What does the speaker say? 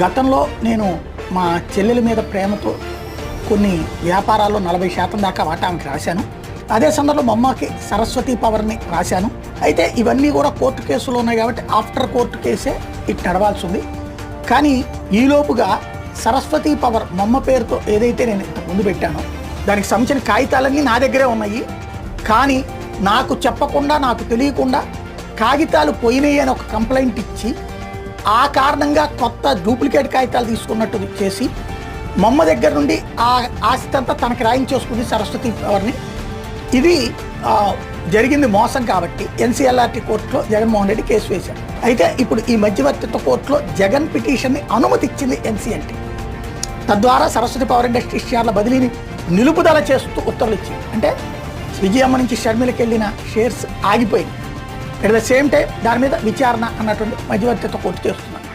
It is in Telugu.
గతంలో నేను మా చెల్లెల మీద ప్రేమతో కొన్ని వ్యాపారాల్లో నలభై శాతం దాకా వాటా ఆమెకి రాశాను. అదే సందర్భంలో మా అమ్మకి సరస్వతి పవర్ని రాశాను. అయితే ఇవన్నీ కూడా కోర్టు కేసులు ఉన్నాయి కాబట్టి ఆఫ్టర్ కోర్టు కేసే ఇటు నడవాల్సి ఉంది కానీ ఈలోపుగా సరస్వతి పవర్ మమ్మ పేరుతో ఏదైతే నేను ఇంత ముందు పెట్టానో దానికి సంబంధించిన కాగితాలన్నీ నా దగ్గరే ఉన్నాయి. కానీ నాకు చెప్పకుండా నాకు తెలియకుండా కాగితాలు పోయినాయి అని ఒక కంప్లైంట్ ఇచ్చి ఆ కారణంగా కొత్త డూప్లికేట్ కాగితాలు తీసుకున్నట్టు చేసి మమ్మ దగ్గర నుండి ఆ ఆస్తి అంతా తనకి రాయించేసుకుంది సరస్వతి పవర్ని ఇది జరిగింది మోసం కాబట్టి ఎన్సీఎల్ఆర్టీ కోర్టులో జగన్మోహన్ రెడ్డి కేసు వేశారు. అయితే ఇప్పుడు ఈ మధ్యవర్తిత్వ కోర్టులో జగన్ పిటిషన్ని అనుమతి ఇచ్చింది ఎన్సీఎల్టీ తద్వారా సరస్వతి పవర్ ఇండస్ట్రీ షేర్ల బదిలీని నిలుపుదల చేస్తూ ఉత్తర్వులు ఇచ్చింది. అంటే విజయమ్మ నుంచి షర్మిలకి వెళ్ళిన షేర్స్ ఆగిపోయింది అట్ ద సేమ్ టైం దాని మీద విచారణ అన్నటువంటి మధ్యవర్తిత్వ కోర్టు చేస్తుంది